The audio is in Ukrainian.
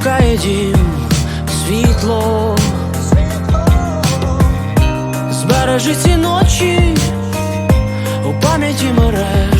шукає дім світло, збережи ці ночі у пам'яті мереж.